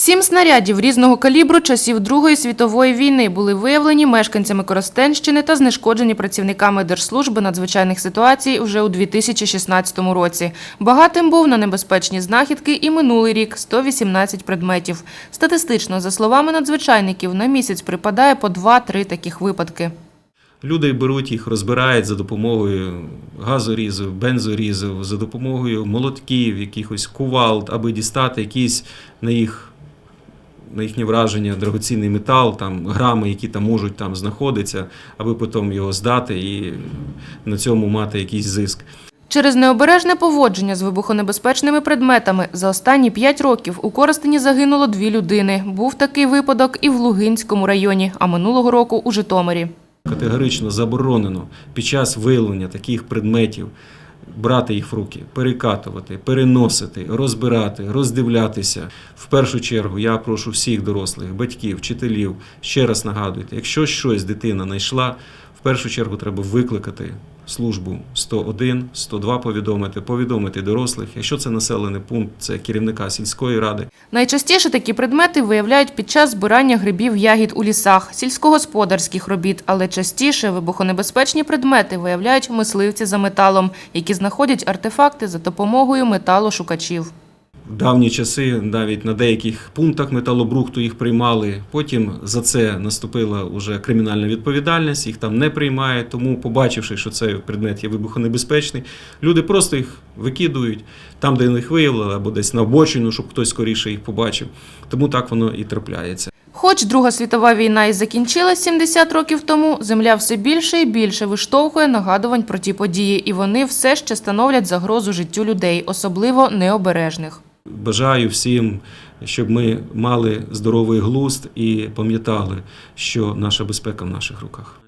Сім снарядів різного калібру часів Другої світової війни були виявлені мешканцями Коростенщини та знешкоджені працівниками Держслужби надзвичайних ситуацій вже у 2016 році. Багатим був на небезпечні знахідки і минулий рік – 118 предметів. Статистично, за словами надзвичайників, на місяць припадає по 2-3 таких випадки. Люди беруть їх, розбирають за допомогою газорізів, бензорізів, за допомогою молотків, якихось кувалд, аби дістати якийсь на їх. На їхнє враження драгоцінний метал, там грами, які там можуть там знаходитися, аби потім його здати і на цьому мати якийсь зиск. Через необережне поводження з вибухонебезпечними предметами за останні п'ять років у Коростені загинуло дві людини. Був такий випадок і в Лугинському районі, а минулого року у Житомирі. Категорично заборонено під час виявлення таких предметів брати їх в руки, перекатувати, переносити, розбирати, роздивлятися. В першу чергу я прошу всіх дорослих, батьків, вчителів, ще раз нагадуйте, якщо щось дитина знайшла, в першу чергу треба викликати службу 101, 102 повідомити, повідомити дорослих. Якщо це населений пункт, це керівника сільської ради. Найчастіше такі предмети виявляють під час збирання грибів ягід у лісах, сільськогосподарських робіт, але частіше вибухонебезпечні предмети виявляють мисливці за металом, які знаходять артефакти за допомогою металошукачів. Давні часи навіть на деяких пунктах металобрухту їх приймали. Потім за це наступила вже кримінальна відповідальність, їх там не приймають. Тому, побачивши, що цей предмет є вибухонебезпечний, люди просто їх викидують там, де їх виявили, або десь на обочину, щоб хтось скоріше їх побачив. Тому так воно і трапляється. Хоч Друга світова війна і закінчилась 70 років тому, земля все більше і більше виштовхує нагадувань про ті події, і вони все ще становлять загрозу життю людей, особливо необережних. Бажаю всім, щоб ми мали здоровий глузд і пам'ятали, що наша безпека в наших руках.